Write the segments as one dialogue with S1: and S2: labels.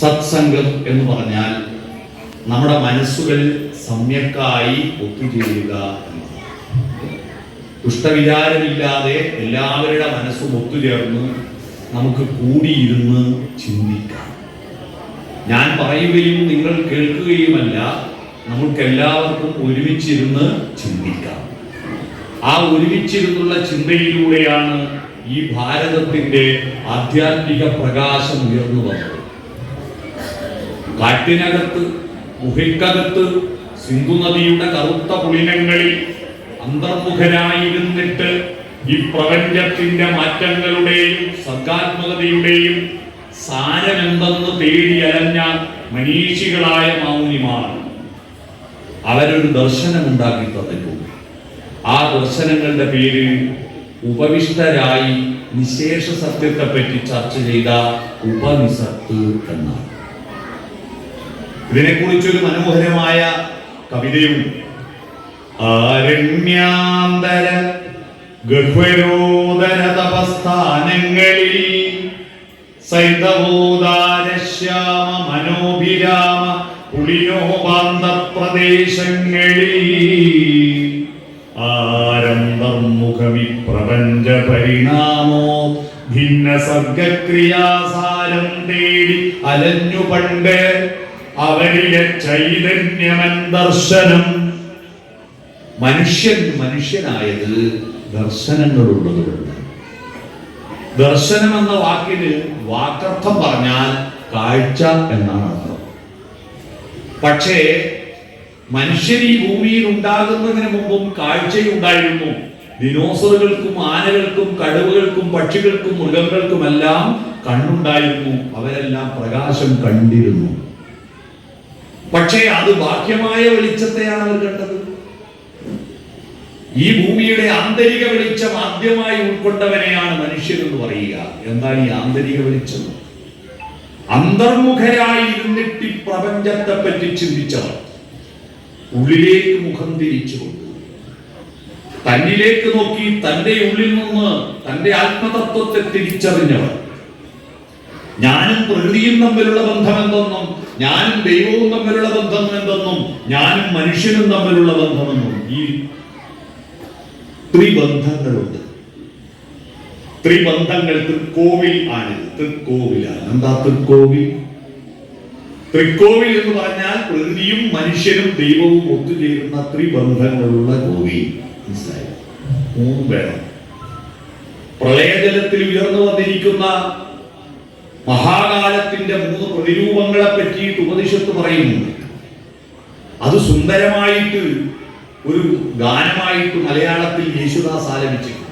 S1: സത്സംഗം എന്ന് പറഞ്ഞാൽ നമ്മുടെ മനസ്സുകൾ സമ്യക്കായി ഒത്തുചേരുക ദുഷ്ടവിചാരമില്ലാതെ എല്ലാവരുടെ മനസ്സും ഒത്തുചേർന്ന് നമുക്ക് കൂടിയിരുന്ന് ചിന്തിക്കാം. ഞാൻ പറയുകയും നിങ്ങൾ കേൾക്കുകയുമല്ല നമുക്ക് എല്ലാവർക്കും ഒരുമിച്ചിരുന്ന് ചിന്തിക്കാം. ആ ഒരുമിച്ചിരുന്നുള്ള ചിന്തയിലൂടെയാണ് ഈ ഭാരതത്തിന്റെ ആധ്യാത്മിക പ്രകാശം ഉയർന്നു വന്നത്. കാട്ടിനകത്ത് ഗുഹയ്ക്കകത്ത് സിന്ധു നദിയുടെ കറുത്ത പുളിനങ്ങളിൽ അന്തർമുഖനായിരുന്നിട്ട് ഈ പ്രപഞ്ചത്തിന്റെ മാറ്റങ്ങളുടെയും സർഗാത്മകതയുടെയും സാരമെന്തെന്ന് തേടി അലഞ്ഞ മനീഷികളായ മൗനിമാർ അവരൊരു ദർശനമുണ്ടാക്കി തന്നിട്ടു ആ ദർശനങ്ങളുടെ പേരിൽ ഉപവിഷ്ടരായി നിശേഷ സത്യത്തെപ്പറ്റി ചർച്ച ചെയ്ത ഉപനിസത്ത് എന്നാണ്. ഇതിനെക്കുറിച്ചൊരു മനോഹരമായ കവിതയും ആരണ്യാന്തര ഗഹ്വരോദര തപസ്ഥാനങ്ങളിൽ സൈതവോദാരശ്യാമ മനോഭിരാമ പുളിയോപാന്ത പ്രദേശങ്ങളിൽ ആരന്തർമുഖമി പ്രപഞ്ച പരിണാമോ ഭിന്ന സർഗക്രിയാസാരം തേടി അലഞ്ഞു പണ്ട് അവരിലെ ചൈതന്യമൻ ദർശനം. മനുഷ്യൻ മനുഷ്യനായത് ദർശനങ്ങളുള്ളതുകൊണ്ട് ദർശനം എന്ന വാക്കിന് വാക്കർത്ഥം പറഞ്ഞാൽ കാഴ്ച എന്നാണ് അർത്ഥം. പക്ഷേ മനുഷ്യൻ ഈ ഭൂമിയിൽ ഉണ്ടാകുന്നതിന് മുമ്പും കാഴ്ചയുണ്ടായിരുന്നു ദിനോസറുകൾക്കും ആനകൾക്കും കടുവകൾക്കും പക്ഷികൾക്കും മൃഗങ്ങൾക്കുമെല്ലാം കണ്ണുണ്ടായിരുന്നു. അവരെല്ലാം പ്രകാശം കണ്ടിരുന്നു. പക്ഷേ അത് ബാഹ്യമായ വെളിച്ചത്തെയാണ് അവർ കണ്ടത്. ഈ ഭൂമിയുടെ ആന്തരിക വെളിച്ചം ആദ്യമായി ഉൾക്കൊണ്ടവനെയാണ് മനുഷ്യൻ എന്ന് പറയുക. എന്താണ് ഈ ആന്തരിക വെളിച്ചം? അന്തർമുഖരായി ഇരുന്നിട്ട് ഈ പ്രപഞ്ചത്തെ പറ്റി ചിന്തിച്ചവർ ഉള്ളിലേക്ക് മുഖം തിരിച്ചുകൊണ്ട് തന്നിലേക്ക് നോക്കി തന്റെ ഉള്ളിൽ നിന്ന് തന്റെ ആത്മതത്വത്തെ തിരിച്ചറിഞ്ഞവർ. ഞാനും പ്രകൃതിയും തമ്മിലുള്ള ബന്ധം എന്തെന്നും ഞാനും ദൈവവും തമ്മിലുള്ള ബന്ധം എന്തെന്നും ഞാനും മനുഷ്യനും തമ്മിലുള്ള ബന്ധമെന്നും ഈ ത്രിബന്ധങ്ങളുണ്ട്. ത്രിബന്ധങ്ങൾ തൃക്കോവിൽ ആണ്. തൃക്കോവിലാണ്. എന്താ തൃക്കോവിൽ? തൃക്കോവിൽ എന്ന് പറഞ്ഞാൽ പ്രകൃതിയും മനുഷ്യനും ദൈവവും ഒത്തുചേരുന്ന ത്രിബന്ധങ്ങളുള്ള കോവിൽ മനസ്സിലായി? പ്രളയജലത്തിൽ ഉയർന്നു വന്നിരിക്കുന്ന മഹാകാലത്തിന്റെ മൂന്ന് പ്രതിരൂപങ്ങളെ പറ്റിയിട്ട് ഉപനിഷത്ത് പറയുന്നുണ്ട് അത് സുന്ദരമായിട്ട് ഒരു ഗാനമായിട്ട് മലയാളത്തിൽ യേശുദാസ് ആലപിച്ചിട്ടുണ്ട്.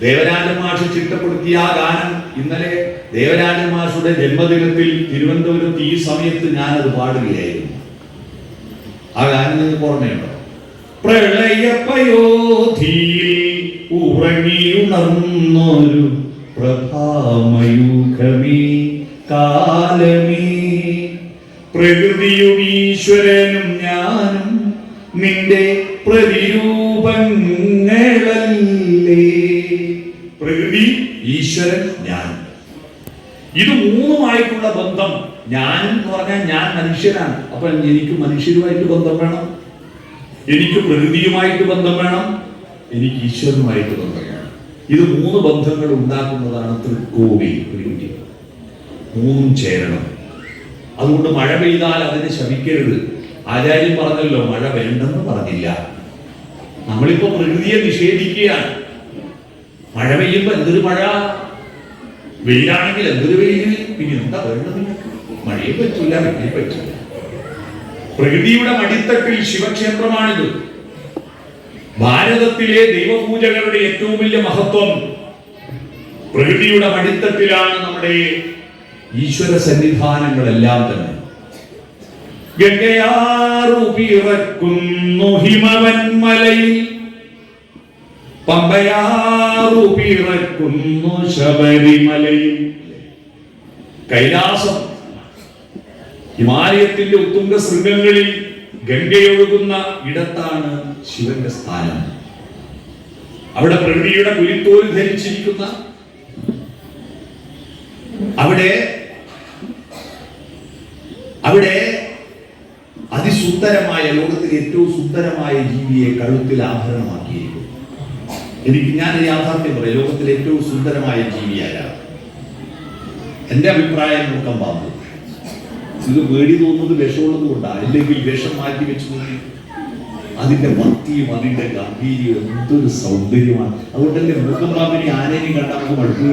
S1: ദേവരാജൻ മാഷ് ചിട്ടപ്പെടുത്തിയ ആ ഗാനം ഇന്നലെ ദേവരാജൻ മാഷുടെ ജന്മദിനത്തിൽ തിരുവനന്തപുരത്ത് ഈ സമയത്ത് ഞാൻ അത് പാടുകയായിരുന്നു. ആ ഗാനം നിങ്ങൾക്ക് ഓർമ്മയുണ്ടോ? പ്രളയപയോധിയിൽ ഉറങ്ങിയുണർന്നൊരു പ്രഭാമയൂഖമേ കാലമേ. പ്രകൃതിയും ഈശ്വരനും ഞാനും നിന്റെ പ്രതിരൂപങ്ങളല്ലേ. പ്രകൃതി ഈശ്വരൻ ഞാൻ. ഇത് മൂന്നുമായിട്ടുള്ള ബന്ധം. ഞാൻ എന്ന് പറഞ്ഞാൽ ഞാൻ മനുഷ്യനാണ്. അപ്പൊ എനിക്ക് മനുഷ്യരുമായിട്ട് ബന്ധം വേണം. എനിക്ക് പ്രകൃതിയുമായിട്ട് ബന്ധം വേണം. എനിക്ക് ഈശ്വരനുമായിട്ട് ബന്ധം വേണം. ഇത് മൂന്ന് ബന്ധങ്ങൾ ഉണ്ടാക്കുന്നതാണ് തൃക്കോവി ഒരു കുട്ടി മൂന്നും ചേരണം. അതുകൊണ്ട് മഴ പെയ്താൽ അതിനെ ശമിക്കരുത്. ആചാര്യൻ പറഞ്ഞല്ലോ മഴ വേണ്ടെന്ന് പറഞ്ഞില്ല. നമ്മളിപ്പോ പ്രകൃതിയെ നിഷേധിക്കുകയാണ്. മഴ പെയ്യുമ്പോ എന്തൊരു മഴ? വെയിലാണെങ്കിൽ എന്തൊരു വെയിൽ പിന്നെ എന്താ വേണ്ടത്? മഴയെ പറ്റൂല വെയിലെ പറ്റൂല. പ്രകൃതിയുടെ മടിത്തട്ടിൽ ശിവക്ഷേത്രമാണിത്. ഭാരതത്തിലെ ദൈവപൂജകളുടെ ഏറ്റവും വലിയ മഹത്വം പ്രകൃതിയുടെ മടിത്തട്ടിലാണ് നമ്മുടെ ഈശ്വര സന്നിധാനങ്ങളെല്ലാം തന്നെ. ഗംഗയാറുപിറക്കുന്നു ഹിമവന്മലയിൽ. പമ്പയാറുപിറക്കുന്നു ശബരിമലയിൽ. കൈലാസം ഹിമാലയത്തിന്റെ ഉത്തുംഗ ശൃംഗങ്ങളിൽ ഗംഗയൊഴുകുന്ന ഇടത്താണ് ശിവന്റെ സ്ഥാനം. അവിടെ പ്രകൃതിയുടെ കുലിത്തോൽ ധരിച്ചിരിക്കുന്ന അവിടെ അവിടെ അതിസുന്ദരമായ ലോകത്തിലെ ഏറ്റവും സുന്ദരമായ ജീവിയെ കഴുത്തിൽ ആഭരണമാക്കിയിരിക്കുന്നു. എനിക്ക് ഞാൻ യാഥാർത്ഥ്യം പറയാം. ലോകത്തിലെ ഏറ്റവും സുന്ദരമായ ജീവിയായ എന്റെ അഭിപ്രായം നോക്കാൻ പാമ്പ് ഇത് പേടി തോന്നുന്നത് വിഷമുള്ളത് കൊണ്ടാണ് അല്ലെങ്കിൽ വിഷം മാറ്റി വെച്ച് അതിന്റെ ഭക്തിയും അതിന്റെ ഗാംഭീര്യവും എന്തൊരു സൗന്ദര്യമാണ്. അതുകൊണ്ടല്ലേ മൂക്കം പാമ്പിനെ ആരെയും കണ്ടാൽ നമുക്ക്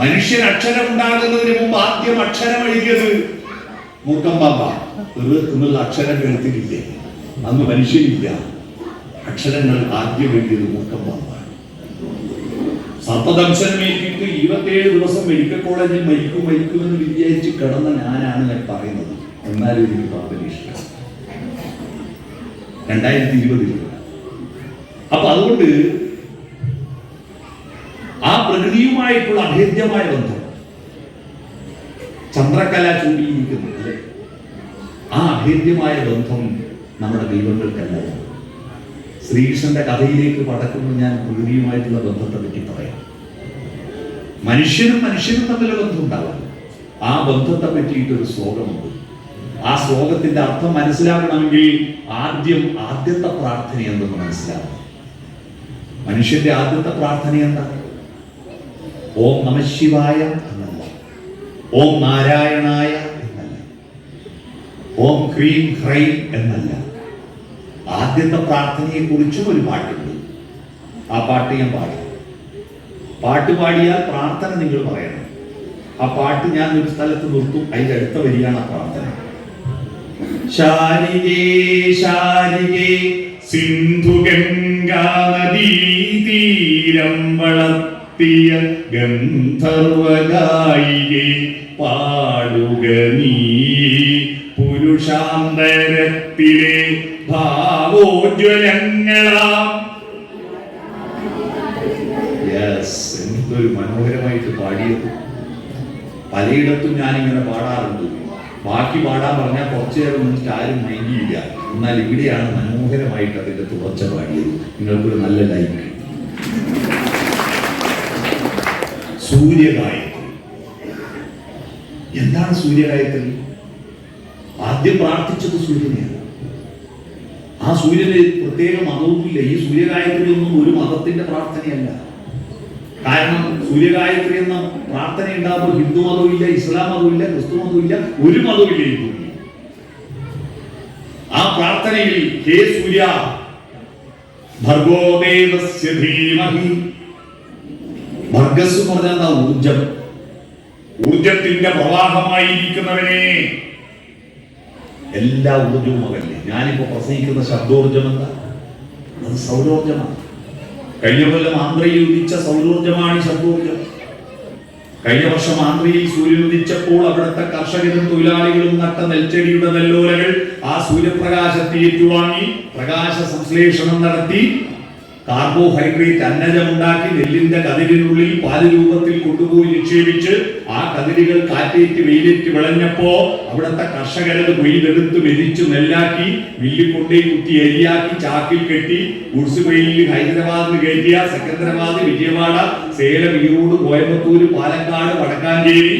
S1: മനുഷ്യൻ അക്ഷരം ഉണ്ടാകുന്നതിന് മുമ്പ് ആദ്യം അക്ഷരം എഴുതിയത് മൂക്കം പാമ്പ എന്നുള്ള അക്ഷരം എഴുത്തിട്ടില്ലേ അന്ന് മനുഷ്യനില്ല. അക്ഷരങ്ങൾ ആദ്യം എഴുതിയത് മൂക്കം പാമ്പാണ് സപ്തദംശനമേറ്റിട്ട് ഇരുപത്തിയേഴ് ദിവസം മെഡിക്കൽ കോളേജിൽ മരിക്കും മരിക്കുമെന്ന് വിചാരിച്ച് കിടന്ന ഞാനാണ് ഞാൻ പറയുന്നത്. എന്നാലും എനിക്ക് പാമ്പിനെ ഇഷ്ടം രണ്ടായിരത്തി ഇരുപതിൽ അപ്പൊ അതുകൊണ്ട് ആ പ്രകൃതിയുമായിട്ടുള്ള അഭേദ്യമായ ബന്ധം ചന്ദ്രകല ചൂണ്ടിയിരിക്കുന്നത് ആ അഭേദ്യമായ ബന്ധം നമ്മുടെ ദൈവങ്ങൾക്കല്ല. ശ്രീകൃഷ്ണന്റെ കഥയിലേക്ക് പടക്കുമ്പോൾ ഞാൻ പ്രകൃതിയുമായിട്ടുള്ള ബന്ധത്തെ പറ്റി പറയാം. മനുഷ്യനും മനുഷ്യനും തമ്മിൽ ബന്ധം ഉണ്ടാവാം. ആ ബന്ധത്തെ പറ്റിയിട്ടൊരു ശ്ലോകമുണ്ട്. ആ ശ്ലോകത്തിന്റെ അർത്ഥം മനസ്സിലാക്കണമെങ്കിൽ ആദ്യം ആദ്യത്തെ പ്രാർത്ഥന എന്തെന്ന് മനസ്സിലാക്കണം. മനുഷ്യന്റെ ആദ്യത്തെ പ്രാർത്ഥന എന്താ? ഓം നമ ശിവായ എന്നല്ല. ഓം നാരായണായ എന്നല്ല. ഓം ക്രീം ഹ്രൈം എന്നല്ല. ആദ്യത്തെ പ്രാർത്ഥനയെ കുറിച്ചും ഒരു പാട്ടുണ്ട്. ആ പാട്ട് ഞാൻ പാടി. പാട്ട് പാടിയാൽ പ്രാർത്ഥന നിങ്ങൾ പറയണം. ആ പാട്ട് ഞാൻ ഒരു സ്ഥലത്ത് നിർത്തും. അതിന്റെ അടുത്ത വരികയാണ് ആ പ്രാർത്ഥന. ശാരികേ ശാരികേ സിന്ധു ഗംഗാ നദീ തീരം വളർത്തിയ ഗന്ധർവഗായികെ പാടുക നീ. പുരുഷാന്തരത്തിലെ യെസ് എന്തൊരു മനോഹരമായിട്ട് പാടിയത്. പലയിടത്തും ഞാനിങ്ങനെ പാടാറുണ്ട്. ബാക്കി പാടാൻ പറഞ്ഞാൽ കുറച്ചു നേരം നിന്നിട്ട് ആരും മയങ്ങിയില്ല. എന്നാൽ ഇവിടെയാണ് മനോഹരമായിട്ട് അതിന്റെ തുടർച്ച പാടിയത്. നിങ്ങൾക്കൊരു നല്ല ലൈക്ക്. സൂര്യകായത്തിൽ. എന്താണ് സൂര്യകായത്തിൽ? ആദ്യം പ്രാർത്ഥിച്ചത് സൂര്യനെയാണ്. ആ സൂര്യന് പ്രത്യേക മതവുമില്ല. ഈ സൂര്യഗായത്രി ഒന്നും ഒരു മതത്തിന്റെ പ്രാർത്ഥനയല്ല. കാരണം സൂര്യഗായത്രി എന്ന പ്രാർത്ഥന ഉണ്ടാകുമ്പോൾ ഹിന്ദു മതമില്ല ഇസ്ലാം മതമില്ല ക്രിസ്തു മതമില്ല ഒരു മതമില്ല ഹിന്ദു ആ പ്രാർത്ഥനയിൽ ഹേ സൂര്യ ഭർഗോദേവസ്യ ധീമഹി. ഭർഗസ് പറഞ്ഞാൽ ഊർജം. ഊർജത്തിന്റെ പ്രവാഹമായിരിക്കുന്നവനെ. എല്ലാ ഊർജവും അതല്ലേ ഞാനിപ്പോ പ്രസംഗിക്കുന്ന ശബ്ദോർജം എന്താ? അത് സൗരോർജമാണ്. കഴിഞ്ഞ കൊല്ലം ആന്ധ്രയിൽ ഉദിച്ച സൗരോർജമാണ് ഈ ശബ്ദോർജം കഴിഞ്ഞ വർഷം ആന്ധ്രയിൽ സൂര്യൻ ഉദിച്ചപ്പോൾ അവിടുത്തെ കർഷകരും തൊഴിലാളികളും നട്ട നെൽച്ചെടിയുടെ നെല്ലോലകൾ ആ സൂര്യപ്രകാശത്തെ ഏറ്റുവാങ്ങി പ്രകാശ സംശ്ലേഷണം നടത്തി കാർബോഹൈഡ്രേറ്റ് അന്നജമുണ്ടാക്കി നെല്ലിന്റെ കതിരിനുള്ളിൽ പാൽ രൂപത്തിൽ കൊണ്ടുപോയി നിക്ഷേപിച്ച് ആ കതിരുകൾ കാറ്റേറ്റ് വെയിലേറ്റ് വിളഞ്ഞപ്പോ അവിടുത്തെ കർഷകരത് കൊയ്തെടുത്ത് മെതിച്ച് നെല്ലാക്കി മില്ലിൽ കൊണ്ടേ കുത്തി എരിയാക്കി ചാക്കിൽ കെട്ടി ഗുഡ്സ് വെയിലിൽ ഹൈദരാബാദിൽ കയറ്റിയ സെക്കന്ദരാബാദ് വിജയവാഡ സേലം ഈറോഡ് കോയമ്പത്തൂര് പാലക്കാട് വടക്കാഞ്ചേരി.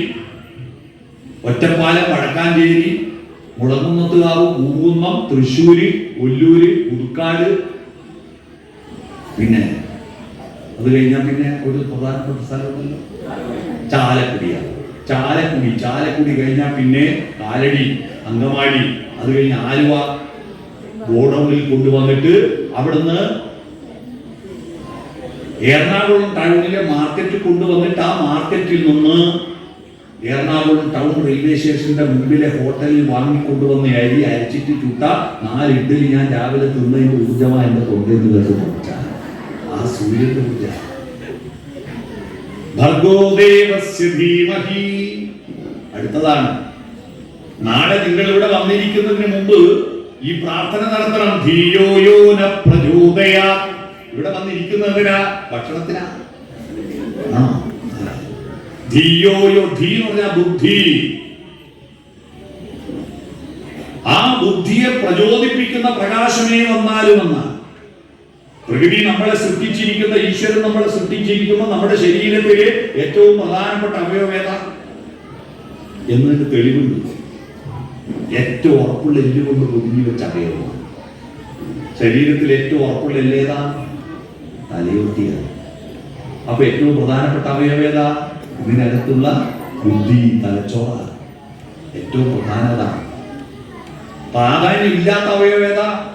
S1: ഒറ്റപ്പാലം വടക്കാഞ്ചേരി മുളകുന്നത്തുകാവ് പൂങ്കുന്നം തൃശ്ശൂര് ഒല്ലൂര് പുതുക്കാട് പിന്നെ അത് കഴിഞ്ഞാൽ പിന്നെ ഒരു പ്രധാനപ്പെട്ട സ്ഥലമുണ്ടല്ലോ ചാലക്കുടിയാണ്. ചാലക്കുടി ചാലക്കുടി കഴിഞ്ഞാൽ പിന്നെ കാലടി അങ്കമാടി അത് കഴിഞ്ഞ് ആലുവ ഗോഡൌണിൽ കൊണ്ടുവന്നിട്ട് അവിടുന്ന് എറണാകുളം ടൗണിലെ മാർക്കറ്റ് കൊണ്ടുവന്നിട്ട് ആ മാർക്കറ്റിൽ നിന്ന് എറണാകുളം ടൗൺ റെയിൽവേ സ്റ്റേഷന്റെ മുമ്പിലെ ഹോട്ടലിൽ വാങ്ങിക്കൊണ്ടുവന്ന അരി അരച്ചിട്ട് ചുട്ട നാല് ഇഡ്ഡലി ഞാൻ രാവിലെ തിന്നതിന്റെ ഊർജമായി എന്റെ തൊണ്ടയിൽ നിന്ന് കേട്ട് ധീമഹി. അടുത്തതാണ്. നാളെ നിങ്ങൾ ഇവിടെ വന്നിരിക്കുന്നതിന് മുമ്പ് ഈ പ്രാർത്ഥന നടത്തണം. ധീയോയോന പ്രചോദയ. ഇവിടെ വന്നിരിക്കുന്നതിനാ ഭക്ഷണത്തിനാ. ധീയോയോ ധീ എന്ന് പറഞ്ഞാൽ ബുദ്ധി. ആ ബുദ്ധിയെ പ്രചോദിപ്പിക്കുന്ന പ്രകാശമേ വന്നാലും എന്നാണ് പ്രകൃതി നമ്മളെ സൃഷ്ടിച്ചിരിക്കുന്ന ഈശ്വരൻ നമ്മളെ സൃഷ്ടിച്ചിരിക്കുമ്പോൾ നമ്മുടെ ശരീരത്തിലെ ഏറ്റവും പ്രധാനപ്പെട്ട അവയവം എന്നതിന്റെ എന്നതിന് തെളിവുണ്ട്. ഏറ്റവും ഉറപ്പുള്ള എല്ല് കൊണ്ട് പൊതിഞ്ഞു വെച്ച അവയവമാണ്. ശരീരത്തിൽ ഏറ്റവും ഉറപ്പുള്ള എല്ലേതാ തലയോട്ടിയാണ്. അപ്പൊ ഏറ്റവും പ്രധാനപ്പെട്ട അവയവം ഏതാ? ഇതിനകത്തുള്ള ബുദ്ധി തലച്ചോറ. ഏറ്റവും പ്രധാനതാണ്. പ്രാധാന്യം ഇല്ലാത്ത അവയവം ഏതാ?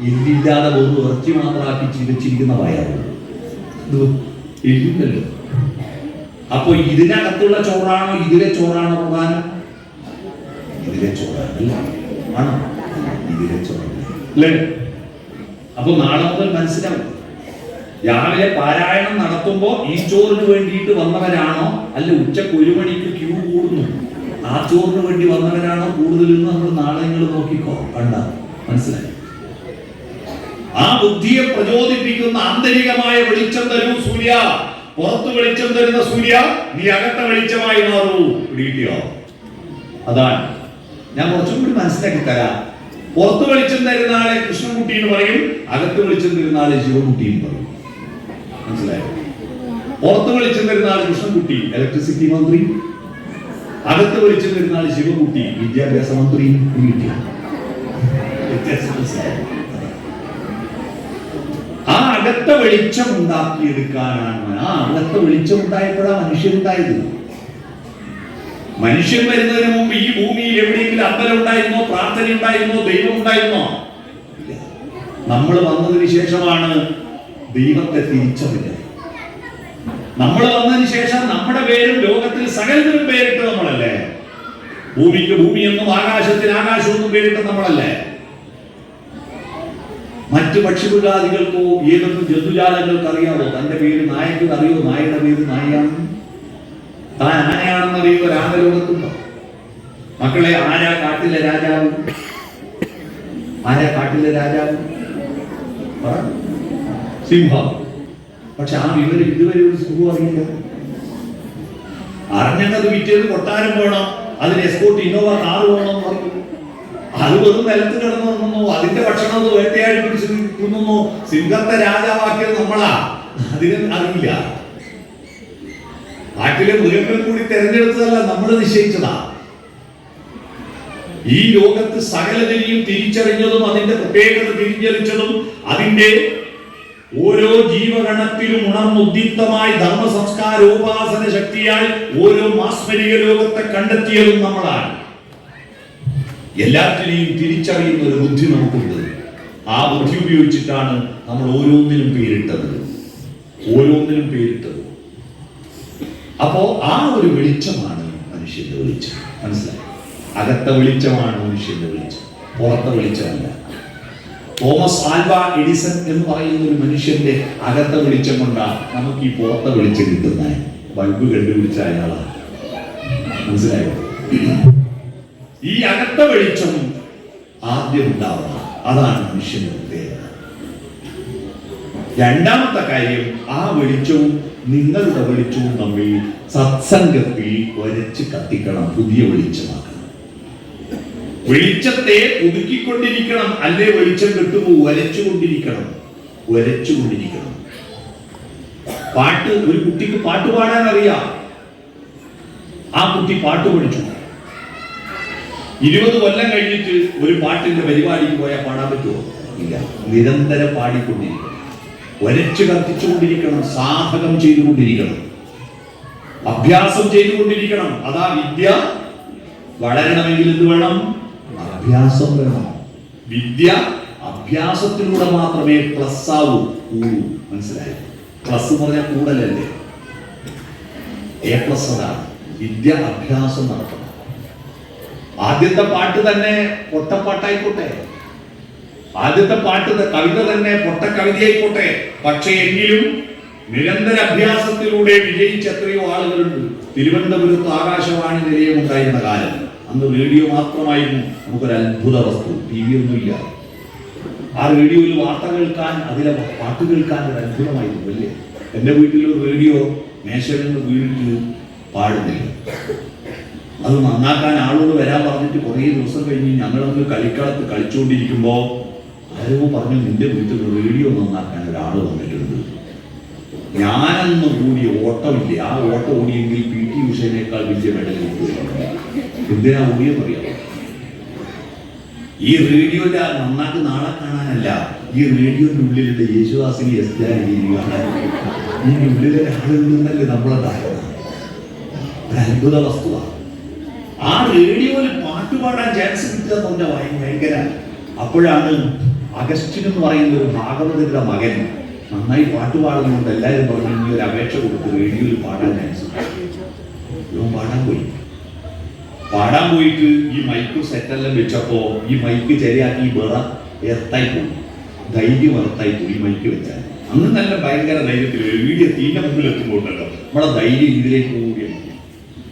S1: എല്ലില്ലാതെ ഒന്ന് ഇറച്ചി മാത്രമാക്കി ചിരിച്ചിരിക്കുന്ന വയറ്. ഇത് എല്ലില്ലല്ലോ. അപ്പൊ ഇതിനകത്തുള്ള ചോറാണോ ഇതിലെ ചോറാണോ പ്രധാനം? ഇതിലെ ചോറല്ല. ആണോ? ഇതിലെ ചോറാണ് അല്ലേ? അപ്പൊ നാളെ മുതൽ മനസ്സിലാവും. രാവിലെ പാരായണം നടത്തുമ്പോ ഈ ചോറിന് വേണ്ടിയിട്ട് വന്നവരാണോ? അല്ല ഉച്ച ഒരു മണിക്ക് ക്യൂ കൂടുന്നു. ആ ചോറിന് വേണ്ടി വന്നവരാണോ കൂടുതലെന്ന് നമ്മൾ നാളെങ്ങൾ നോക്കിക്കോ. കണ്ട? മനസ്സിലായി? ആ ബുദ്ധിയെ പ്രചോദിപ്പിക്കുന്ന ആന്തരികമായ വെളിച്ചം തരൂ സൂര്യ. പുറത്ത് വെളിച്ചം തരുന്ന സൂര്യ നീ അകത്ത വെളിച്ചമായി മാറൂ. അതാണ്. ഞാൻ കുറച്ചും കൂടി മനസ്സിലാക്കി തരാം. പുറത്ത് വെളിച്ചം തരുന്ന ആളെ കൃഷ്ണൻകുട്ടി എന്ന് പറയും അകത്ത് വെളിച്ചം തരുന്ന ആളെ ശിവൻകുട്ടി എന്ന് പറയും. മനസ്സിലായോ? പുറത്ത് വെളിച്ചം തരുന്ന ആൾ കൃഷ്ണൻകുട്ടി ഇലക്ട്രിസിറ്റി മന്ത്രി. അകത്ത് വെളിച്ചം തരുന്ന ആൾ ശിവൻകുട്ടി വിദ്യാഭ്യാസ മന്ത്രി പിടികിട്ടിയോ? വ്യത്യാസം മനസ്സിലായോ? ആ അകത്ത വെളിച്ചം ഉണ്ടാക്കിയെടുക്കാനാണ് ആ അകത്ത വെളിച്ചം ഉണ്ടായപ്പോഴാണ് മനുഷ്യരുണ്ടായത് മനുഷ്യൻ വരുന്നതിന് മുമ്പ് ഈ ഭൂമിയിൽ എവിടെയെങ്കിലും അമ്പലം ഉണ്ടായിരുന്നോ പ്രാർത്ഥന ഉണ്ടായിരുന്നോ ദൈവം ഉണ്ടായിരുന്നോ? നമ്മൾ വന്നതിന് ശേഷമാണ് ദൈവത്തെ തിരിച്ചറിഞ്ഞത്. നമ്മൾ വന്നതിന് ശേഷം നമ്മുടെ പേരും ലോകത്തിൽ സകലത്തിനും പേരിട്ട് നമ്മളല്ലേ? ഭൂമിക്ക് ഭൂമിയെന്നും ആകാശത്തിന് ആകാശമെന്നും പേരിട്ട് നമ്മളല്ലേ? മറ്റു പക്ഷികുലാദികൾക്കോ ഏതൊക്കെ ജന്തുജാലങ്ങൾക്ക് അറിയാമോ തന്റെ പേര് നായക്ക് അറിയോ? നായയുടെ പേര് നായയാണെന്ന് താൻ ആനയാണെന്ന് അറിയുക രാമലോകത്തുണ്ടോ മക്കളെ ആരാ കാട്ടിലെ രാജാവ്. ആന കാട്ടിലെ രാജാവ്. സിംഹം. പക്ഷെ ആ വിവരം ഇതുവരെ ഒരു സുഖം അറിയില്ല. അറിഞ്ഞത് വിറ്റേത് കൊട്ടാരം വേണം. അതിന് എസ്കോട്ട് ഇന്നോവ കാറ് വേണം എന്ന് പറയും അത് വെറും നിലത്ത് കിടന്നു അതിന്റെ ഭക്ഷണം വേട്ടയായി പിടിച്ച് സിംഹത്തെ രാജാവാക്കിയത് നമ്മളാ. അതിന് അറിയില്ല ആറ്റിലെ മൃഗങ്ങൾ കൂടി തെരഞ്ഞെടുത്തതല്ല നമ്മൾ നിശ്ചയിച്ചതാ. ഈ ലോകത്ത് സകലതിനെയും തിരിച്ചറിഞ്ഞതും അതിന്റെ പ്രത്യേകത തിരിച്ചറിച്ചതും അതിന്റെ ഓരോ ജീവഗണത്തിലും ഉണർന്നുദ്ദീപ്തമായി ധർമ്മ സംസ്കാരോപാസന ശക്തിയായി ഓരോ മാസ്മരിക ലോകത്തെ കണ്ടെത്തിയതും നമ്മളാണ്. എല്ലാറ്റിനെയും തിരിച്ചറിയുന്ന ഒരു ബുദ്ധി നമുക്കുണ്ട്. ആ ബുദ്ധി ഉപയോഗിച്ചിട്ടാണ് നമ്മൾ ഓരോന്നിനും പേരിട്ടത്. ഓരോന്നിനും പേരിട്ടത്. അപ്പോ ആ ഒരു വെളിച്ചമാണ് മനുഷ്യന്റെ വെളിച്ചം. മനസ്സിലായി? അകത്ത വെളിച്ചമാണ് മനുഷ്യന്റെ വെളിച്ചം. പുറത്ത വെളിച്ചമല്ല. തോമസ് ആൽവ എഡിസൺ എന്ന് പറയുന്ന ഒരു മനുഷ്യന്റെ അകത്ത വെളിച്ചം കൊണ്ടാണ് നമുക്ക് ഈ പുറത്ത വെളിച്ചം കിട്ടുന്നത്. ബൾബ് കണ്ടുപിടിച്ച അയാളാണ്. മനസ്സിലായോ? ഈ അകത്ത വെളിച്ചം ആദ്യം ഉണ്ടാവണം അതാണ് മനുഷ്യന്റെ രണ്ടാമത്തെ കാര്യം ആ വെളിച്ചവും നിങ്ങളുടെ വെളിച്ചവും തമ്മിൽ സത്സംഗത്തിൽ ഒരച്ച് കത്തിക്കണം പുതിയ വെളിച്ചമാക്കണം. വെളിച്ചത്തെ ഒതുക്കിക്കൊണ്ടിരിക്കണം അല്ലേ വെളിച്ചം കിട്ടുമ്പോൾ ഒരച്ചുകൊണ്ടിരിക്കണം ഒരച്ചുകൊണ്ടിരിക്കണം പാട്ട് ഒരു കുട്ടിക്ക് പാട്ട് പാടാൻ അറിയാം ആ കുട്ടി പാട്ട് പഠിച്ചു. ഇരുപത് കൊല്ലം കഴിഞ്ഞിട്ട് ഒരു പാട്ടിന്റെ പരിപാടിക്ക് പോയാൽ പാടാൻ പറ്റുമോ? ഇല്ല. നിരന്തരം പാടിക്കൊണ്ടിരിക്കണം. ഒരച്ചു കത്തിച്ചുകൊണ്ടിരിക്കണം. സാധകം ചെയ്തുകൊണ്ടിരിക്കണം. അഭ്യാസം ചെയ്തുകൊണ്ടിരിക്കണം. അതാ വിദ്യ. വളരണമെങ്കിൽ എന്ത് വേണം? അഭ്യാസം വേണം. വിദ്യ അഭ്യാസത്തിലൂടെ മാത്രമേ പ്ലസ് ആവൂ കൂടൂ. മനസ്സിലായോ? പ്ലസ് എന്ന് പറഞ്ഞാൽ കൂടലല്ലേ? എ പ്ലസ് അതാണ്. വിദ്യ അഭ്യാസം നടത്തണം. ആദ്യത്തെ പാട്ട് തന്നെ പൊട്ടപ്പാട്ടായിക്കോട്ടെ. ആദ്യത്തെ പാട്ട് കവിത തന്നെ പൊട്ട കവിതയായിക്കോട്ടെ പക്ഷേ എങ്കിലും നിരന്തര അഭ്യാസത്തിലൂടെ വിജയിച്ച എത്രയോ ആളുകളുണ്ട്. തിരുവനന്തപുരത്ത് ആകാശവാണി നിലയം ഉണ്ടായിരുന്ന കാലം. അന്ന് റേഡിയോ മാത്രമായിരുന്നു നമുക്കൊരു അത്ഭുത വസ്തു ടി വി ഒന്നുമില്ല ആ റേഡിയോയിൽ വാർത്ത കേൾക്കാൻ അതിലെ പാട്ട് കേൾക്കാൻ ഒരു അത്ഭുതമായിരുന്നു അല്ലേ? എന്റെ വീട്ടിലൊരു റേഡിയോ നിന്ന് വീണിട്ട് പാടുന്നില്ല. അത് നന്നാക്കാൻ ആളോട് വരാൻ പറഞ്ഞിട്ട് കുറേ ദിവസം കഴിഞ്ഞ് ഞങ്ങളൊന്ന് കളിക്കളത്ത് കളിച്ചുകൊണ്ടിരിക്കുമ്പോൾ ആരോ പറഞ്ഞു നിന്റെ വീട്ടിൽ റേഡിയോ നന്നാക്കാൻ ഒരാൾ വന്നിട്ടുണ്ട്. ഞാനെന്ന് കൂടി ഓട്ടമില്ല ആ ഓട്ടം ഓടിയെങ്കിൽ പി ടി ഉഷേനേക്കാൾ വലിയ മെഡൽ എന്തിനാ ഓടിയെന്ന് അറിയാം ഈ റേഡിയോന്റെ ആ നന്നാക്ക് നാളെ കാണാനല്ല ഈ റേഡിയോന്റെ ഉള്ളിലുള്ള എസ് ഈ ഉള്ളിലെ ആളുണ്ടെന്നല്ലേ നമ്മളെ ധാരണ അത്ഭുത വസ്തുവാണ് ആ റേഡിയോയിൽ പാട്ട് പാടാൻ ചാൻസ് കിട്ടുക എന്ന് ഭയങ്കര അപ്പോഴാണ് അഗസ്റ്റിൻ എന്ന് പറയുന്ന ഒരു ഭാഗവതരുടെ മകൻ നന്നായി പാട്ട് പാടുന്നുണ്ട് എല്ലാവരും പറഞ്ഞു ഇനി ഒരു അപേക്ഷ കൊടുത്ത് റേഡിയോയിൽ പാടാൻ ചാൻസ് പാടാൻ പോയി. പാടാൻ പോയിട്ട് ഈ മൈക്ക് സെറ്റെല്ലാം വെച്ചപ്പോ ഈ മൈക്ക് ശരിയാക്കി വേറെ എർത്തായി പോയി. ധൈര്യം എർത്തായി പോയി മൈക്ക് വെച്ചാൽ. അന്ന് നല്ല ഭയങ്കര ധൈര്യത്തിൽ വീഡിയോ തീന്റെ മുമ്പിൽ എത്തുമ്പോണ്ടല്ലോ നമ്മളെ ധൈര്യം ഇതിലേക്ക് പോവുകയാണ്.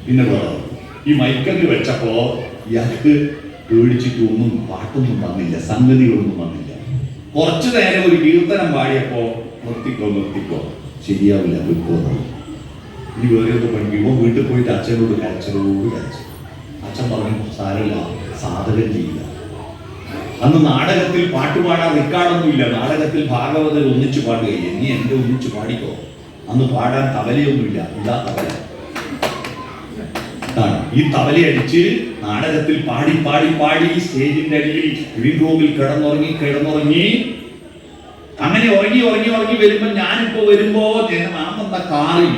S1: പിന്നെ വേറെ ഈ മൈക്കങ്ങ് വെച്ചപ്പോ ഇയാൾക്ക് പേടിച്ചിട്ട് ഒന്നും പാട്ടൊന്നും വന്നില്ല സംഗതികളൊന്നും വന്നില്ല. കുറച്ചു നേരം ഒരു കീർത്തനം പാടിയപ്പോ നിർത്തിക്കോ നിർത്തിക്കോ. ശരിയാവില്ല വിൽക്കോ ഇനി വേറെ ഒന്ന് പഠിക്കുമ്പോൾ വീട്ടിൽ പോയിട്ട് അച്ഛനോട് കരച്ചനോട് കരച്ചു. അച്ഛൻ പറഞ്ഞു സാരമില്ല സാധകം ചെയ്യില്ല. അന്ന് നാടകത്തിൽ പാട്ടുപാടാൻ റെക്കാർഡൊന്നുമില്ല നാടകത്തിൽ ഭാഗവതർ ഒന്നിച്ചു പാടുകയില്ല? നീ എന്റെ ഒന്നിച്ചു പാടിക്കോ? അന്ന് പാടാൻ തബലയൊന്നുമില്ല ഇതാ തബല. ഈ തവലയടിച്ച് നാടകത്തിൽ പാടി പാടി പാടി സ്റ്റേജിന്റെ അടിയിൽ ഗ്രീൻ റൂമിൽ കിടന്നുറങ്ങി കിടന്നുറങ്ങി. അങ്ങനെ ഉറങ്ങി ഉറങ്ങി ഉറങ്ങി വരുമ്പോ ഞാനിപ്പോ വരുമ്പോ ഞാൻ വന്ന കാറിൽ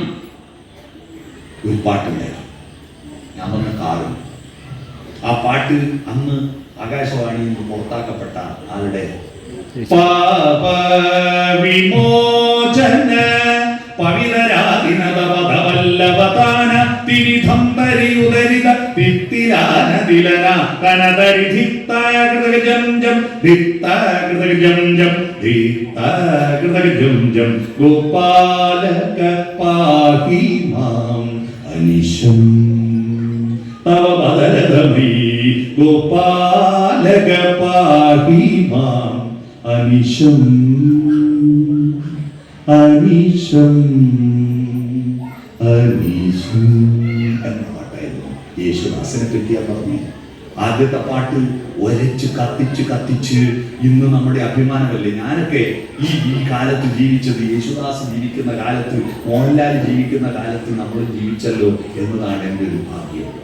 S1: ഒരു പാട്ടുണ്ടായിരുന്നു. ഞാൻ വന്ന കാറിൽ. ആ പാട്ട് അന്ന് ആകാശവാണിയിൽ നിന്ന് പുറത്താക്കപ്പെട്ട ആളുടെ പാപ വിമോചന പവിതരാതിനവല്ലവതാന തിരിധംബരിയുദരിത തിത്തിലാന ദിലന കനതരി ജം ജം ജം ഗോപാലക ഗോപാലക അനിശം. അനിശം. യേശുദാസിനെ പറ്റിയാ പറഞ്ഞു. ആദ്യത്തെ പാട്ട് ഒരച്ച് കത്തിച്ച് കത്തിച്ച് ഇന്ന് നമ്മുടെ അഭിമാനമല്ലേ? ഞാനൊക്കെ ഈ ഈ കാലത്ത് ജീവിച്ചത് യേശുദാസ് ജീവിക്കുന്ന കാലത്ത് മോഹൻലാൽ ജീവിക്കുന്ന കാലത്ത് നമ്മൾ ജീവിച്ചല്ലോ എന്നതാണ് എന്റെ ഒരു ഭാഗ്യം.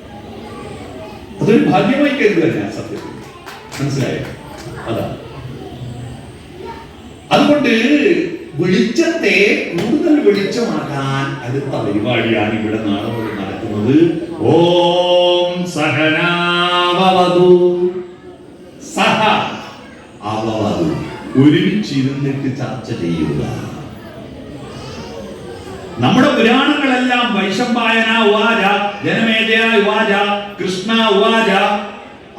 S1: അതൊരു ഭാഗ്യമായി കരുതുക ഞാൻ സത്യത്തിൽ. മനസ്സിലായോ? അതാണ്. അതുകൊണ്ട് വെളിച്ചത്തെ കൂടുതൽ വെളിച്ചമാക്കാൻ അടുത്ത പരിപാടിയാണ് ഇവിടെ നാളെ മുതൽ നടക്കുന്നത്. ഓം സഹനാവതു സഹ അവവതു. ഒരുമിച്ചിരുന്നിട്ട് ചർച്ച ചെയ്യുക. നമ്മുടെ പുരാണങ്ങളെല്ലാം വൈശമ്പായന ഉവാച ജനമേജയ ഉവാച കൃഷ്ണ ഉവാച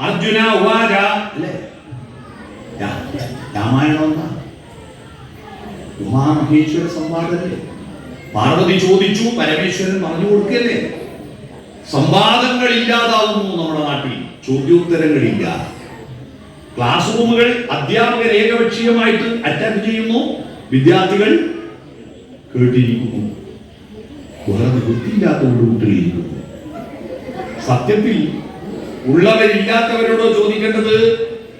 S1: അർജുന ഉവാച അല്ലേ? രാമായണം ഉമാമഹേശ്വര സംവാദമല്ലേ പാർവതി ചോദിച്ചു പരമേശ്വരൻ പറഞ്ഞു കൊടുക്കല്ലേ? സംവാദങ്ങൾ ഇല്ലാതാവുന്നു നമ്മുടെ നാട്ടിൽ. ചോദ്യോത്തരങ്ങളില്ല. ക്ലാസ് റൂമുകൾ അധ്യാപകർ ഏകപക്ഷീയമായിട്ട് അറ്റൻഡ് ചെയ്യുന്നു. വിദ്യാർത്ഥികൾ കേട്ടിരിക്കുന്നു. വേറെ വൃത്തിയില്ലാത്തവരുടെ കുട്ടികളിരിക്കുന്നു സത്യത്തിൽ ഉള്ളവരില്ലാത്തവരോടോ ചോദിക്കേണ്ടത്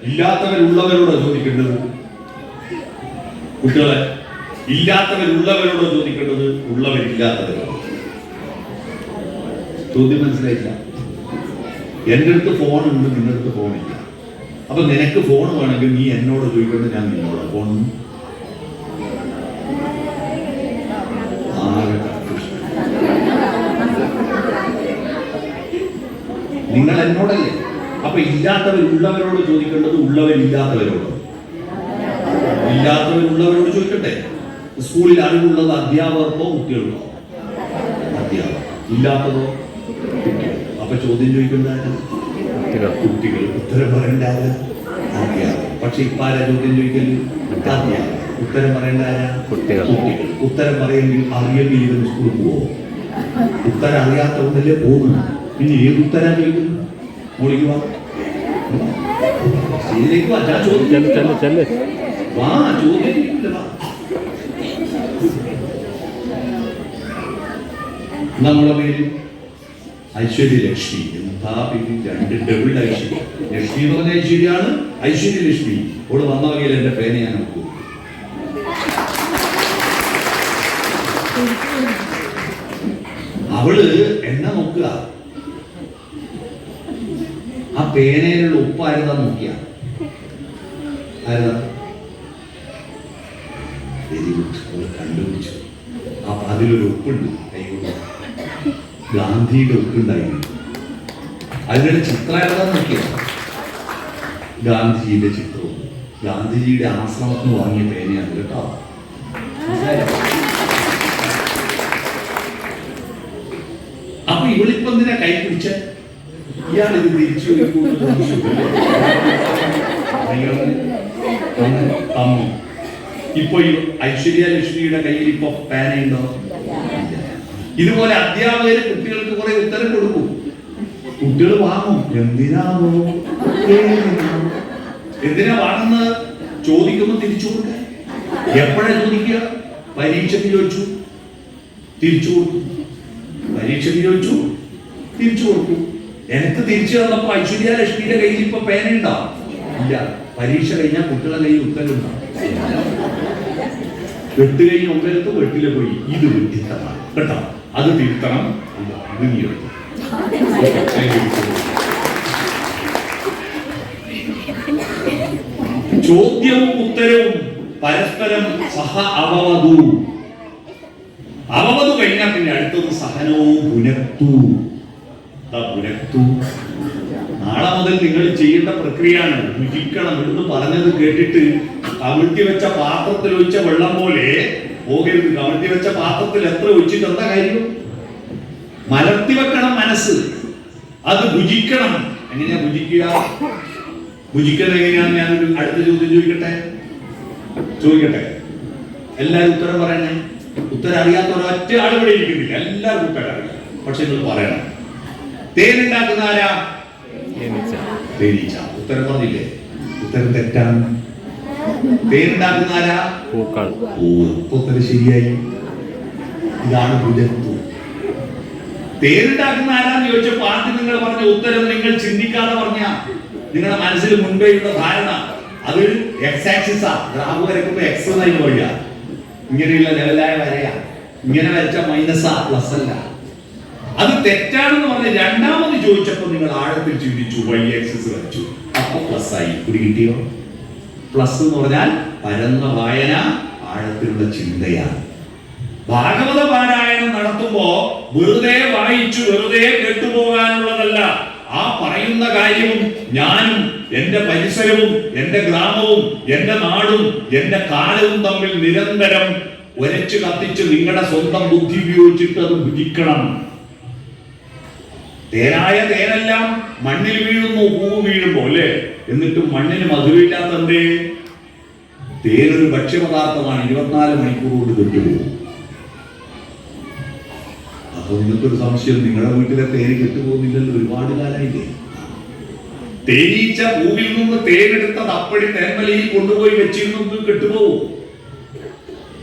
S1: ഇല്ലാത്തവരുള്ളവരോടോ ചോദിക്കേണ്ടത്. കുട്ടികളെ ഇല്ലാത്തവരുള്ളവരോടോ ചോദിക്കേണ്ടത് ഉള്ളവരില്ലാത്തവരോട് ചോദ്യം മനസ്സിലായില്ല എന്റെ അടുത്ത് ഉണ്ട് നിങ്ങളുടെ അടുത്ത് ഫോണില്ല. അപ്പൊ നിനക്ക് ഫോൺ വേണമെങ്കിൽ നീ എന്നോട് ചോദിക്കേണ്ടത് ഞാൻ നിന്നോട്. ഫോൺ. നിങ്ങൾ എന്നോടല്ലേ? അപ്പൊ ഇല്ലാത്തവരുള്ളവരോട് ചോദിക്കേണ്ടത് ഉള്ളവരില്ലാത്തവരോട്. ഇല്ലാത്തവരുള്ളവരോട് ചോദിക്കട്ടെ? സ്കൂളിൽ അറിവുള്ളത് അധ്യാപകർക്കോ കുട്ടികൾക്കോ? അധ്യാപകർ. ഇല്ലാത്തതോ? കുട്ടികൾ. അപ്പൊ ചോദ്യം ചോദിക്കുന്ന കുട്ടികൾ. ഉത്തരം പറയേണ്ട ആരാ? അധ്യാപകർ. പക്ഷെ ഇപ്പൊ ആരാ ചോദ്യം ചോദിക്കൽ? അധ്യാപകർ. ഉത്തരം പറയേണ്ട ആരാ?
S2: കുട്ടികൾ.
S1: കുട്ടികൾ. ഉത്തരം പറയെങ്കിൽ അറിയെങ്കിൽ സ്കൂളിൽ പോവോ? ഉത്തരം അറിയാത്തതുകൊണ്ടല്ലേ പോകുന്നു പിന്നെ ഏത് ഉത്തരം ചോദിക്കുന്നു മോളിക്ക് വാ. ചോദ്യം വാ. ചോദ്യം വാ. നമ്മുടെ ഐശ്വര്യ ലക്ഷ്മി എന്താ പിന്നെ രണ്ട് ഡബിൾ ഐശ്വര്യ. ലക്ഷ്മി എന്ന് പറഞ്ഞ ഐശ്വര്യാണ് ഐശ്വര്യ ലക്ഷ്മി ഇവിടെ വന്ന വകയിൽ എന്റെ പേന ഞാൻ നോക്കൂ അവൾ എന്നെ നോക്കുക. ആ പേനയിലുള്ള ഉപ്പ് ആരുതാ നോക്കിയ? ആരുതാ അതിലൊരു കൈകൊണ്ട് ഗാന്ധിയുടെ ഉപ്പുണ്ടായിരുന്നു. അതിലൊരു ചിത്രം ഏതാ നോക്കിയ. ഗാന്ധിജിയുടെ ചിത്രവും. ഗാന്ധിജിയുടെ ആശ്രമത്തിന് വാങ്ങിയ പേനയാണ് കേട്ടോ? അപ്പൊ ഇവളിപ്പോ കൈ പിടിച്ച? ഇയാൾ ഇത് തിരിച്ചു വരുമ്പോൾ ഇപ്പൊ ഈ ഐശ്വര്യ ലക്ഷ്മിയുടെ കയ്യിൽ ഇപ്പൊ പേനയുണ്ടോ ഇതുപോലെ അധ്യാപകര് കുട്ടികൾക്ക് കുറെ ഉത്തരം കൊടുക്കും. കുട്ടികൾ വാങ്ങും. എന്തിനാണോ? എന്തിനാ വാങ്ങുന്നത്? ചോദിക്കുമ്പോൾ തിരിച്ചു കൊടുക്കുക എപ്പോഴാ ചോദിക്കുക? പരീക്ഷയ്ക്ക് ചോദിച്ചു തിരിച്ചു കൊടുക്കും. പരീക്ഷയ്ക്ക് ചോദിച്ചു തിരിച്ചു കൊടുക്കും. എനിക്ക് തിരിച്ചു തന്നപ്പോ ഐശ്വര്യ ലക്ഷ്മിയുടെ കയ്യിൽ ഇപ്പൊ പേനയുണ്ടോ ഇല്ല. പരീക്ഷ കഴിഞ്ഞാൽ കുട്ടികളുടെ കയ്യിൽ ഉത്തരവുണ്ടാവും വെട്ട് കഴിഞ്ഞ് ഒമ്പലത്ത് വെട്ടിലെ പോയി. ഇത് വിഡിത്തമാണ് കേട്ടോ? അത് തിരുത്തണം. ചോദ്യവും ഉത്തരവും പരസ്പരം സഹ അവവതു അവവതു കഴിഞ്ഞാൽ പിന്നെ അടുത്തത് സഹനവും പുനത്തു ദാ പുനർത്തു നാളെ മുതൽ നിങ്ങൾ ചെയ്യേണ്ട പ്രക്രിയയാണ് മുഹിക്കണം എന്ന് പറഞ്ഞത് കേട്ടിട്ട് കമിഴ്ത്തി വെച്ച പാത്രത്തിൽ ഒഴിച്ച വെള്ളം പോലെ പോകരുത്. കമിഴ്ത്തി വെച്ച പാത്രത്തിൽ എത്ര ഒഴിച്ചിട്ട് എന്താ കാര്യം? മലർത്തി വെക്കണം മനസ്സ്. അത് ഭുജിക്കണം എങ്ങനെയാ ഭുജിക്കുക ഭുജിക്കുന്നത് എങ്ങനെയാന്ന് ഞാൻ അടുത്ത ചോദ്യം ചോദിക്കട്ടെ? ചോദിക്കട്ടെ. എല്ലാവരും ഉത്തരം പറയണേ. ഉത്തരം അറിയാത്ത ഒരൊറ്റ ആൾ ഇവിടെ ഇരിക്കുന്നില്ല. എല്ലാവരും ഉത്തരം അറിയാം. പക്ഷെ നിങ്ങൾ പറയണം. തേനുണ്ടാക്കുന്ന ആരാ? തേനീച്ച ഉത്തരം പറഞ്ഞില്ലേ? ഉത്തരം തെറ്റാണ്. തേനുണ്ടാക്കുന്ന
S2: പൂക്കൾ.
S1: ഉത്തരം ശരിയായി. ഇതാണ് ഭുജത്വം തേനുണ്ടാക്കുന്ന ആരാന്ന് ചോദിച്ചപ്പോ ആദ്യം നിങ്ങൾ പറഞ്ഞ ഉത്തരം നിങ്ങൾ ചിന്തിക്കാതെ പറഞ്ഞ നിങ്ങളുടെ മനസ്സിൽ മുൻപേയുള്ള ധാരണ. അത് എക്സ് ആക്സിസാ ഗ്രാഫ് വരയ്ക്കുമ്പോ എക്സ് എന്നതിന് വഴിയാ. ഇങ്ങനെയുള്ള ലെവലായ വരയാ. ഇങ്ങനെ വരച്ച ആ പ്ലസ് അല്ല. അത് തെറ്റാണെന്ന് പറഞ്ഞ് രണ്ടാമത് ചോദിച്ചപ്പോൾ നിങ്ങൾ ആഴത്തിൽ ചിന്തിച്ചു വൈ ആക്സിസ് വരച്ചു. അപ്പൊ പ്ലസ് ആയി. കുടി കിട്ടിയോ? പ്ലസ് എന്ന് പറഞ്ഞാൽ പരന്ന വായന ആഴത്തിലുള്ള ചിന്തയാണ്. ഭാഗവത പാരായണം നടത്തുമ്പോ വെറുതെ വായിച്ചു വെറുതെ കേട്ടുപോകാനുള്ളതല്ല. ആ പറയുന്ന കാര്യവും ഞാനും എന്റെ പരിസരവും എന്റെ ഗ്രാമവും എന്റെ നാടും എന്റെ കാലവും തമ്മിൽ നിരന്തരം ഒരച്ചു കത്തിച്ച് നിങ്ങളുടെ സ്വന്തം ബുദ്ധി ഉപയോഗിച്ചിട്ട് അത് ഭുജിക്കണം. തേനായ തേനെല്ലാം മണ്ണിൽ വീഴുന്നു പൂവ് വീഴുമ്പോ അല്ലേ? എന്നിട്ടും മണ്ണിന് മധുരമില്ലാത്ത എന്തേ? തേനൊരു ഭക്ഷ്യപദാർത്ഥമാണ്. ഇരുപത്തിനാല് മണിക്കൂർ കൊണ്ട് കെട്ടുപോകും അപ്പൊ നിങ്ങൾക്കൊരു സംശയം നിങ്ങളുടെ വീട്ടിലെ തേന് കെട്ടുപോകുന്നില്ലല്ലോ ഒരുപാട് കാലമായില്ലേ തേനീച്ച പൂവിൽ നിന്ന് തേനെടുത്തത് അപ്പടി തേൻമലയിൽ കൊണ്ടുപോയി വെച്ചിരുന്നു കെട്ടുപോകും.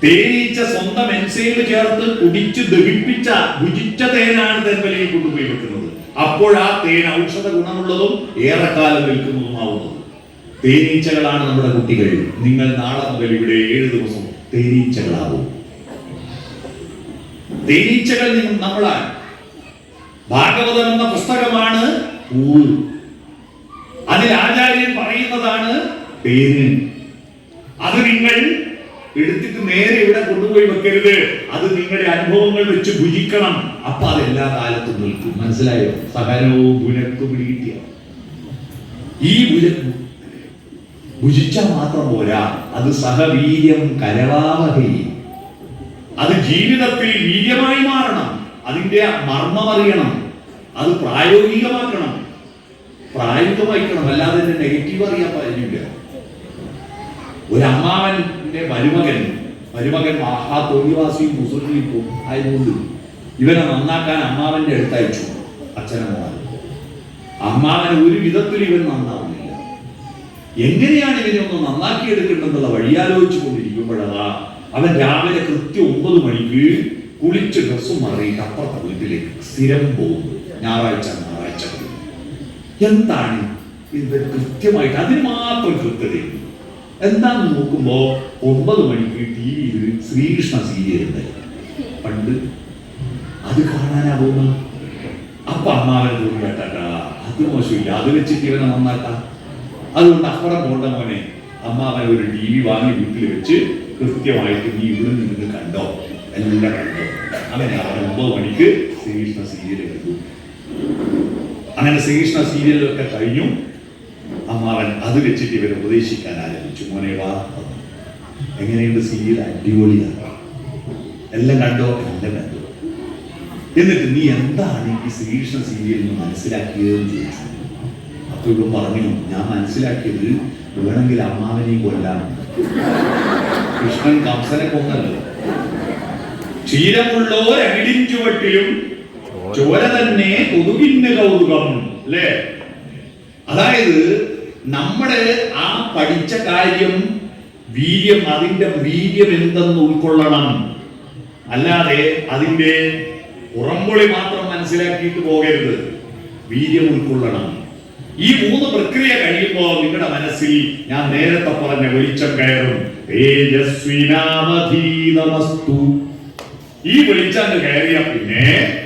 S1: തേനീച്ച സ്വന്തം എൻസൈമ് ചേർത്ത് കുടിച്ച് ദഹിപ്പിച്ച ഭുജിച്ച തേനാണ് തേൻമലയിൽ കൊണ്ടുപോയി വെക്കുന്നത്. അപ്പോൾ ആ തേൻ ഔഷധ ഗുണമുള്ളതും ഏറെക്കാലം നിൽക്കുന്നതുമാവുന്നത് തേനീച്ചകളാണ് നമ്മുടെ കുട്ടികൾ. നിങ്ങൾ നാളെ മുതൽ ഇവിടെ ഏഴ് ദിവസം തേനീച്ചകളാവും തേനീച്ചകൾ നമ്മളാണ് ഭാഗവതം എന്ന പുസ്തകമാണ് അതിൽ ആചാര്യൻ പറയുന്നതാണ് തേന്. അത് നിങ്ങൾ എടുത്തിട്ട് നേരെ ഇവിടെ കൊണ്ടുപോയി വെക്കരുത്. അത് നിങ്ങളുടെ അനുഭവങ്ങൾ വെച്ച് ഭുജിക്കണം. അപ്പൊ അത് എല്ലാ കാലത്തും നിൽക്കും. മനസ്സിലായോ? സഹനവും പിടികിട്ടിയ. ഈ ഭുജ മാത്രം പോരാ. അത് സഹവീര്യം കരവാമതി അത് ജീവിതത്തിൽ വീര്യമായി മാറണം. അതിന്റെ മർമ്മം അറിയണം. അത് പ്രായോഗികമാക്കണം. പ്രായോഗികമാക്കണം അല്ലാതെ നെഗറ്റീവ് അറിയാൻ പറഞ്ഞില്ല ഒരു അമ്മാവന്റെ മരുമകൻ മരുമകൻ മഹാ തൊഴിവാസിയും മുസ്ലിം ആയതുകൊണ്ട് ഇവനെ നന്നാക്കാൻ അമ്മാവന്റെ അടുത്തയച്ചു അച്ഛനമ്മമാർ അമ്മാവന് ഒരു വിധത്തിൽ ഇവൻ നന്നാവുന്നില്ല. എങ്ങനെയാണ് ഇവനെ ഒന്ന് നന്നാക്കി എടുക്കേണ്ടതെന്നുള്ള വഴിയാലോചിച്ചു കൊണ്ടിരിക്കുമ്പോഴതാ അവൻ രാവിലെ കൃത്യം ഒമ്പത് മണിക്ക് കുളിച്ച് ഡ്രസ്സും മാറിയിട്ട് അപ്പുറത്തെ വീട്ടിലേക്ക് സ്ഥിരം പോകും ഞായറാഴ്ച ഞായറാഴ്ച. എന്താണ് ഇത് കൃത്യമായിട്ട് അതിന് മാത്രം കൃത്യതയുണ്ട് എന്താന്ന് നോക്കുമ്പോ ഒമ്പത് മണിക്ക് ടി വിയിൽ ശ്രീകൃഷ്ണ സീരിയൽ ഉണ്ട്. പണ്ട് അത് കാണാനാ പോകുന്നു. അപ്പൊ അമ്മാവൻ അത് മോശമില്ല. അത് വെച്ചിട്ട് ഇവനെ നന്നാക്കാം. അതുകൊണ്ട് അപ്പുറം പോണ്ട മോനെ. അമ്മാവൻ ഒരു ടി വി വാങ്ങി വീട്ടിൽ വെച്ച് കൃത്യമായിട്ട് നീ ഇവിടെ നിന്ന് കണ്ടോ? എല്ലാം കണ്ടോ? അങ്ങനെ അവൻ ഒമ്പത് മണിക്ക് ശ്രീകൃഷ്ണ സീരിയൽ എടുത്തു. അങ്ങനെ ശ്രീകൃഷ്ണ സീരിയലൊക്കെ കഴിഞ്ഞു. അമ്മാവൻ അത് വെച്ചിട്ട് ഇവരെ ഉപദേശിക്കാൻ ആരംഭിച്ചു. മോനെ വാ എങ്ങനെയുണ്ട് സീരിയൽ? അടിപൊളിയാണ്. എല്ലാം കണ്ടോ? എല്ലാം കണ്ടു. എന്നിട്ട് നീ എന്താണ് ഈ ശ്രീകൃഷ്ണ സീരിയൽ എന്ന് മനസ്സിലാക്കിയതെന്ന് ചോദിച്ചു. അപ്പൊ ഇവൻ പറഞ്ഞു ഞാൻ മനസ്സിലാക്കിയത് വേണമെങ്കിൽ അമ്മാവനെയും കൊല്ലാം. കൃഷ്ണൻ കംസനെ കൊന്നല്ലോ. ചുവട്ടിലും ചോര തന്നെ കൊതുകിന്റെ കൗതുകം അല്ലേ? അതായത് നമ്മുടെ ആ പഠിച്ച കാര്യം വീര്യം അതിന്റെ വീര്യം എന്തെന്ന് ഉൾക്കൊള്ളണം. അല്ലാതെ അതിന്റെ പുറംപൊളി മാത്രം മനസ്സിലാക്കിയിട്ട് പോകരുത്. വീര്യം ഉൾക്കൊള്ളണം. ഈ മൂന്ന് പ്രക്രിയ കഴിയുമ്പോൾ നിങ്ങളുടെ മനസ്സിൽ ഞാൻ നേരത്തെ പറഞ്ഞ വെളിച്ചം കയറും. തേജസ്വിനാമധീതമസ്തു ഈ വെളിച്ചം കയറിയ പിന്നെ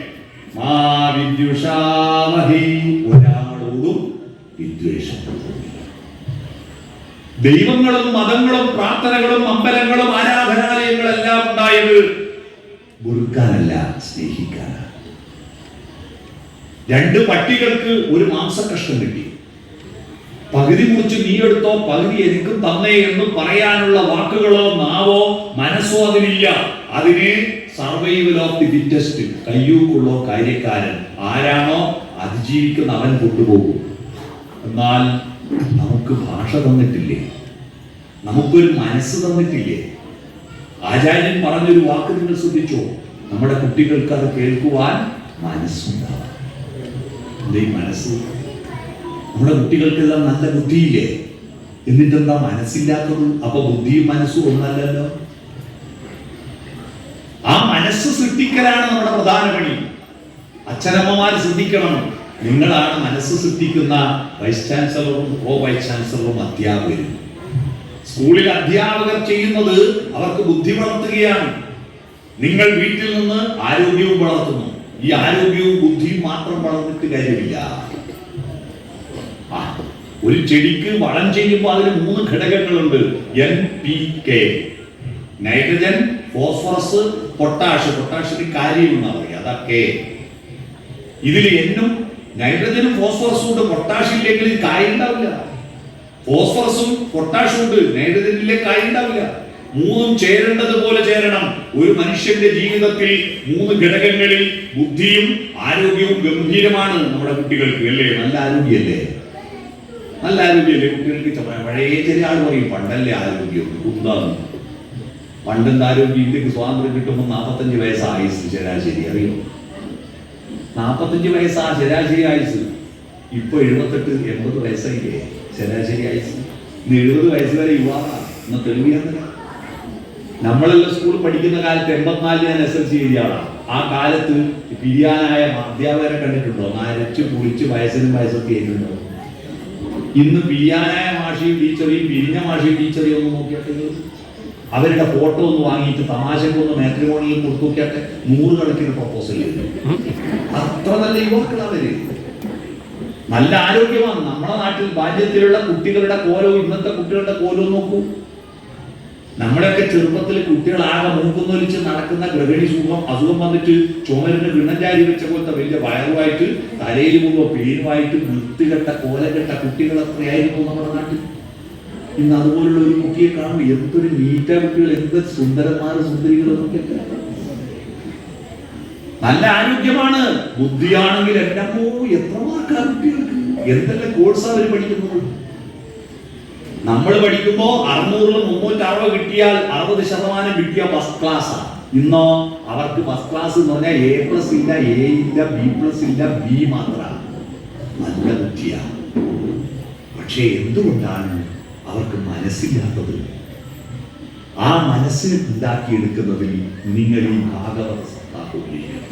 S1: മാ വിദ്യുഷാമഹി ഒരാളോടും ദൈവങ്ങളും മതങ്ങളും പ്രാർത്ഥനകളും അമ്പലങ്ങളും ആരാധനാലയങ്ങളെല്ലാം ഉണ്ടായത് വെറുക്കാനല്ല സ്നേഹിക്കാനാണ്. രണ്ട് പട്ടികൾക്ക് ഒരു മാംസകഷ്ണം കിട്ടി. പകുതി മുറിച്ച് നീ എടുത്തോ പകുതി എനിക്കും തന്നേ എന്ന് പറയാനുള്ള വാക്കുകളോ നാവോ മനസ്സോ അതിനില്ല അതിന് സർവൈവൽ ഓഫ് ദി ഫിറ്റസ്റ്റ് കയ്യൂക്കുള്ളോ കാര്യക്കാരൻ ആരാണോ അതിജീവിക്കുന്ന അവൻ കൊണ്ടുപോകും. എന്നാൽ നമുക്ക് ഭാഷ തന്നിട്ടില്ലേ? നമുക്കൊരു മനസ്സ് തന്നിട്ടില്ലേ? ആചാര്യൻ പറഞ്ഞൊരു വാക്ക് നിങ്ങൾ ശ്രദ്ധിച്ചോ? നമ്മുടെ കുട്ടികൾക്ക് അത് കേൾക്കുവാൻ മനസ്സുണ്ടാവും മനസ്സ്? നമ്മുടെ കുട്ടികൾക്കെല്ലാം നല്ല ബുദ്ധിയില്ലേ? എന്നിട്ടെന്താ മനസ്സില്ലാത്തത്? അപ്പൊ ബുദ്ധിയും മനസ്സും ഒന്നല്ലല്ലോ. ആ മനസ്സ് സൃഷ്ടിക്കലാണ് നമ്മുടെ പ്രധാന പണി. അച്ഛനമ്മമാർ ശ്രദ്ധിക്കണം. നിങ്ങളാണ് മനസ്സ് സൃഷ്ടിക്കുന്ന വൈസ് ചാൻസലറും പ്രോ വൈസ് ചാൻസലറും അധ്യാപകരും. സ്കൂളിൽ അധ്യാപകർ ചെയ്യുന്നത് അവർക്ക് ബുദ്ധി വളർത്തുകയാണ് നിങ്ങൾ വീട്ടിൽ നിന്ന് ആരോഗ്യവും വളർത്തുന്നു. ഈ ആരോഗ്യവും ബുദ്ധിയും മാത്രം വളർന്നിട്ട് കാര്യമില്ല. ഒരു ചെടിക്ക് വളം ചെയ്യുമ്പോൾ അതിന് മൂന്ന് ഘടകങ്ങളുണ്ട്. N P K nitrogen phosphorus potash പൊട്ടാഷിന് കാര്യം എന്നാ പറയുക. അതാ കെ ഇതിൽ എന്നും നൈട്രജനും ഫോസ്ഫറസും ഉണ്ട്. പൊട്ടാഷ് ഇല്ലെങ്കിൽ കായ ഉണ്ടാവില്ല. ഫോസ്ഫറസും പൊട്ടാഷും ഉണ്ട്. നൈട്രജനിലെ കായ ഉണ്ടാവില്ല. മൂന്നും ചേരേണ്ടത് പോലെ ചേരണം. ഒരു മനുഷ്യന്റെ ജീവിതത്തിൽ മൂന്ന് ഘടകങ്ങളിൽ ബുദ്ധിയും ആരോഗ്യവും ഗംഭീരമാണ് നമ്മുടെ കുട്ടികൾക്ക് അല്ലേ? നല്ല ആരോഗ്യമല്ലേ നല്ല ആരോഗ്യമല്ലേ കുട്ടികൾക്ക് പഴയ ചെറിയ ആൾ പറയും പണ്ടല്ലേ ആരോഗ്യം കുന്താന്ന് പണ്ടെന്ത് ആരോഗ്യം? ഇന്ത്യയ്ക്ക് സ്വാതന്ത്ര്യം കിട്ടുമ്പോൾ നാൽപ്പത്തഞ്ച് വയസ്സായി ശരാശരി. അറിയോ? നാൽപ്പത്തഞ്ച് വയസ്സാ ശരാശരി ആയുസ്. ഇപ്പൊ എഴുപത്തെട്ട് എൺപത് വയസ്സായില്ലേ? ശരാശരി ആയുസ്. ഇന്ന് എഴുപത് വയസ്സ് വരെ യുവാവാ ഇന്ന് തെളിവിയാന്നില്ല നമ്മളെല്ലാം സ്കൂളിൽ പഠിക്കുന്ന കാലത്ത് എൺപത്തിനാലിൽ ഞാൻ എസ് എൽ സി എഴുതിയാളാണ് ആ കാലത്ത് പിരിയാനായ അധ്യാപകരെ കണ്ടിട്ടുണ്ടോ? നരച്ച് കുളിച്ച് വയസ്സിനും വയസ്സൊക്കെ ആയിട്ടുണ്ടോ? ഇന്ന് പിരിയാനായ മാഷിയും ടീച്ചറെയും പിരിഞ്ഞ മാഷിയും ടീച്ചറെയും ഒന്ന് നോക്കിയാട്ടെ അവരുടെ ഫോട്ടോ ഒന്ന് വാങ്ങിയിട്ട് തമാശക്ക് ഒന്ന് മാട്രിമോണിയിൽ കൊടുത്തു നോക്കിയാട്ടെ നൂറുകണക്കിന് പ്രപ്പോസൽ അത്ര നല്ല യുവാക്കളാണ് അവർ. നല്ല ആരോഗ്യമാണ്. നമ്മുടെ നാട്ടിൽ ബാല്യത്തിലുള്ള കുട്ടികളുടെ കോലവും ഇന്നത്തെ കുട്ടികളുടെ കോലവും നോക്കൂ. നമ്മുടെയൊക്കെ ചെറുപ്പത്തിൽ കുട്ടികളാകെ മൂക്കുന്നൊലിച്ച് നടക്കുന്ന ഗ്രഹണി സുഖം അസുഖം വന്നിട്ട് ചുമലിന് വിണ്ണഞ്ചാരി വെച്ച പോലത്തെ വലിയ വയറുമായിട്ട് തലയിൽ മുഴുവൻ പേരുമായിട്ട് വൃത്തികെട്ട കോലകെട്ട കുട്ടികൾ എത്രയായിരുന്നു നമ്മുടെ നാട്ടിൽ. ഇന്ന് അതുപോലുള്ള ഒരു കുട്ടിയെ കാണും എന്തൊരു നീറ്റ കുട്ടികൾ എന്ത് സുന്ദരന്മാർ സുന്ദരികളൊക്കെ. നല്ല ആരോഗ്യമാണ്. ബുദ്ധിയാണെങ്കിൽ എന്റെ അമ്മോ എത്ര മാർക്കാ കുട്ടികൾക്ക്? എന്തെല്ലാം കോഴ്സ് അവർ പഠിക്കുന്നത്? നമ്മൾ പഠിക്കുമ്പോൾ അറുന്നൂറിൽ മുന്നൂറ്റി അറുപത് കിട്ടിയാൽ അറുപത് ശതമാനം കിട്ടിയ ഫസ്റ്റ് ക്ലാസ് ഇന്നോ അവർക്ക് ഫസ്റ്റ് ക്ലാസ് എന്ന് പറഞ്ഞാൽ എ പ്ലസ് ഇല്ല എ ഇല്ല ബി പ്ലസ് ഇല്ല ബി മാത്രമാണ് നല്ല ബുദ്ധിയാണ് പക്ഷേ എന്തുകൊണ്ടാണ് അവർക്ക് മനസ്സില്ലാത്തത്. ആ മനസ്സ് ഉണ്ടാക്കിയെടുക്കുന്നതിൽ നിങ്ങൾ ഭാഗവത സത്താഹുകയാണ്